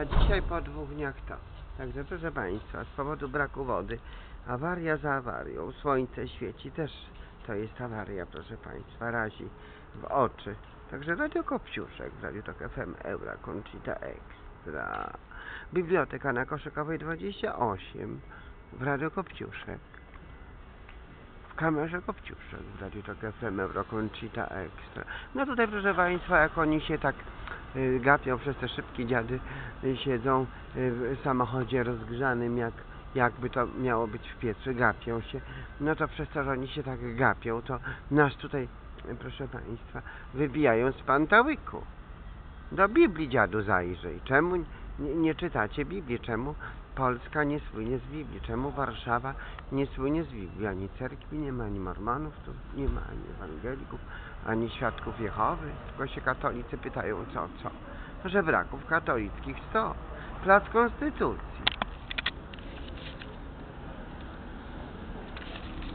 a dzisiaj po dwóch dniach to. Także proszę Państwa, z powodu braku wody, awaria za awarią, słońce świeci też to jest awaria, proszę Państwa, razi w oczy. Także Radio Kopciuszek, Radio Tok FM, Eura, Conchita Extra. Biblioteka na Koszykowej 28 w Radio Kopciuszek. W kamerze Kopciuszek w Radio Tok FM, Euro, Conchita Extra. No tutaj proszę Państwa, jak oni się tak gapią przez te szybkie dziady, y, siedzą y, w samochodzie rozgrzanym jak jakby to miało być w piecu, gapią się, no to przez to, że oni się tak gapią, to nas tutaj, y, proszę Państwa, wybijają z pantałyku. Do Biblii dziadu zajrzyj. Czemu nie, czytacie Biblii? Czemu Polska nie słynie z Biblii? Czemu Warszawa nie słynie z Biblii? Ani cerkwi nie ma, ani mormonów tu nie ma, ani ewangelików, ani świadków Jehowy. Tylko się katolicy pytają co, co? Żebraków katolickich 100. Plac Konstytucji.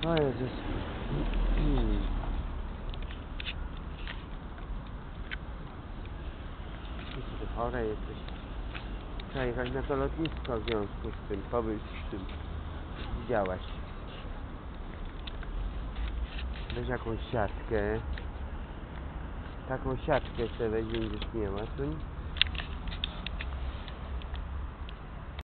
O Jezus. Ty chora jesteś. Trzeba jechać na to lotnisko w związku z tym, powyższym. Widziałaś. Weź jakąś siatkę. Taką siatkę sobie weź, będziesz miała, co nie?